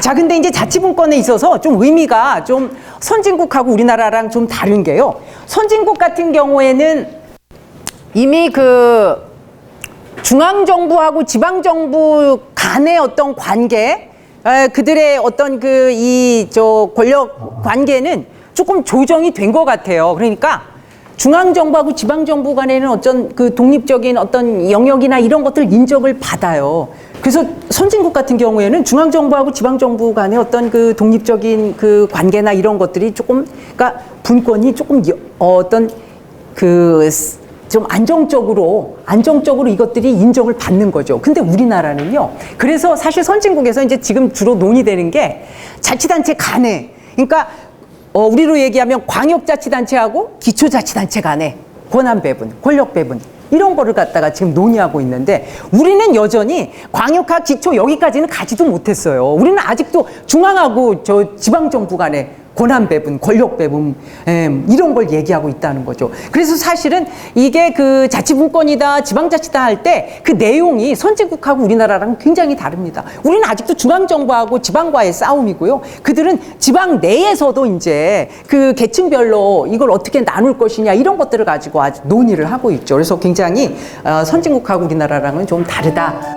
자, 근데 이제 자치분권에 있어서 좀 의미가 좀 선진국하고 우리나라랑 좀 다른 게요. 선진국 같은 경우에는 이미 그 중앙정부하고 지방정부 간의 어떤 관계, 에, 그들의 어떤 그 이 저 권력 관계는 조금 조정이 된 것 같아요. 그러니까 중앙정부하고 지방정부 간에는 어떤 그 독립적인 어떤 영역이나 이런 것들 인정을 받아요. 그래서 선진국 같은 경우에는 중앙정부하고 지방정부 간의 어떤 그 독립적인 그 관계나 이런 것들이 조금, 그러니까 분권이 조금 여- 어, 어떤 그 좀 안정적으로 안정적으로 이것들이 인정을 받는 거죠. 근데 우리나라는요. 그래서 사실 선진국에서 이제 지금 주로 논의되는 게 자치단체 간에 그러니까 어 우리로 얘기하면 광역자치단체하고 기초자치단체 간에 권한 배분, 권력 배분 이런 거를 갖다가 지금 논의하고 있는데 우리는 여전히 광역화 기초 여기까지는 가지도 못했어요. 우리는 아직도 중앙하고 저 지방 정부 간에 권한 배분, 권력 배분 em, 이런 걸 얘기하고 있다는 거죠. 그래서 사실은 이게 그 자치분권이다, 지방자치다 할 때 그 내용이 선진국하고 우리나라랑 굉장히 다릅니다. 우리는 아직도 중앙정부하고 지방과의 싸움이고요. 그들은 지방 내에서도 이제 그 계층별로 이걸 어떻게 나눌 것이냐 이런 것들을 가지고 아주 논의를 하고 있죠. 그래서 굉장히 어, 선진국하고 우리나라랑은 좀 다르다.